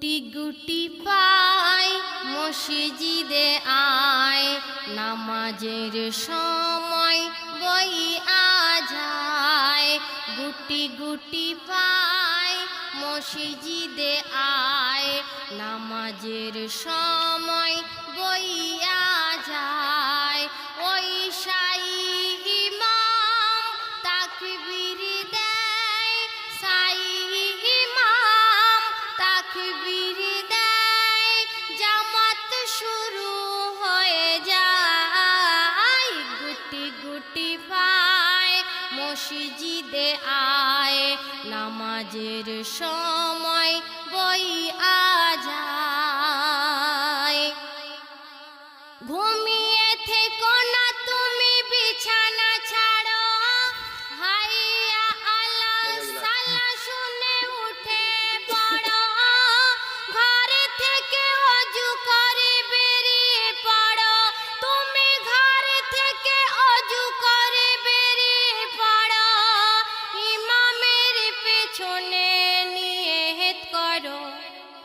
গুটি গুটি পাই, মসজিদে আয়, নামাজের সময় বই আজায়। গুটি গুটি পাই, মসজিদে আয়, নামাজের সময় বই যায়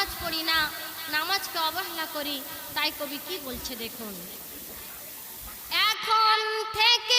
নামাজ পড়ি না নামাজকে অবহেলা করি তাই কবি কি বলছে দেখুন। এখন থেকে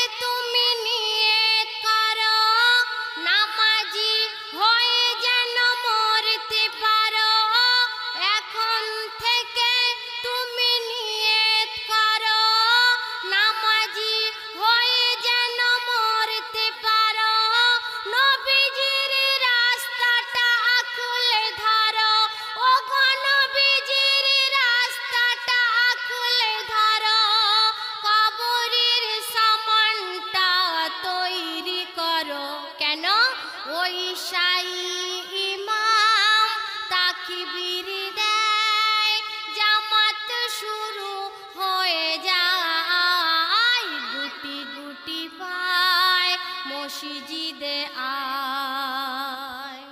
শুরু হয়ে যায়। গুটি গুটি পায় মসজিদে আয়।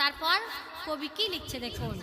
তারপর কবি কি লিখছে দেখুন?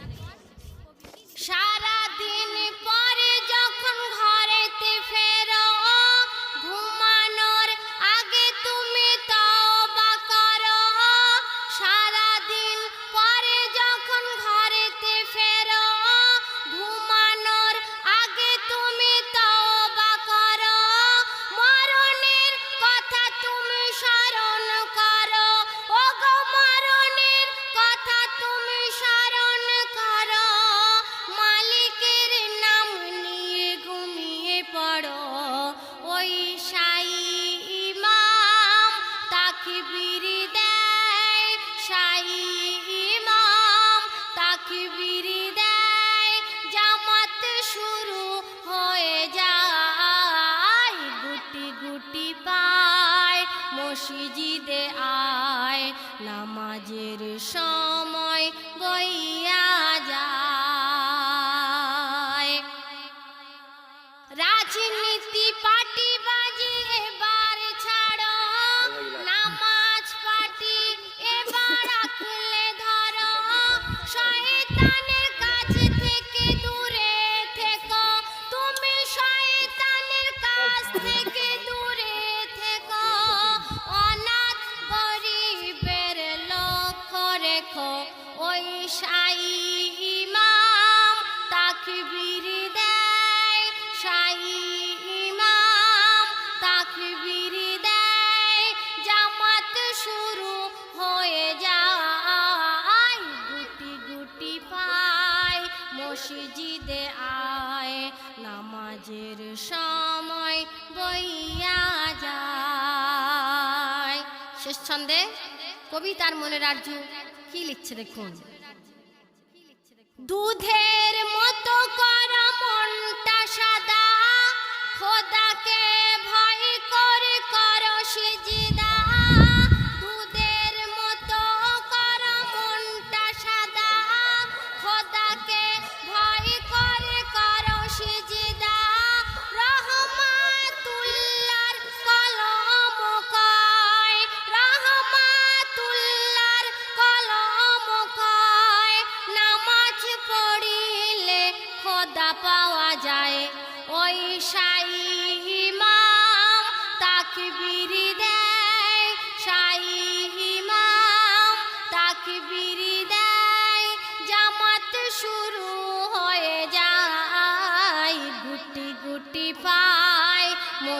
মসজিদে আয়, নামাজের সময় বইয়া যায়। রাজনীতি পার্টি বাজি এবার ছাড়ো, নামাজ পার্টি এবার আঁকলে ধরো। শয়তানের কাছ থেকে দূরে থেকো, তুমি শয়তানের কাছ থেকে শেষ ছন্দে কবিতার মনের আর্য কি লিখছে দেখুন? দুধের মতো করা মনটা সাদা, খোদাকে ভয় করে কর সিজদা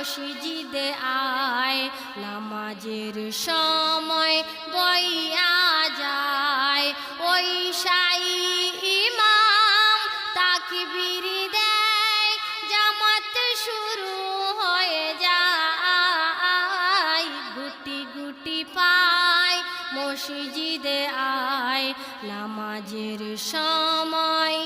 মসজিদে আয়, নামাজের সময় বইয়া যায়। ওই সাই ইমাম তাকে বিরি দেয়, জামাত শুরু হয়ে যায়। গুটি গুটি পায়, মসজিদে আয়, নামাজের সময়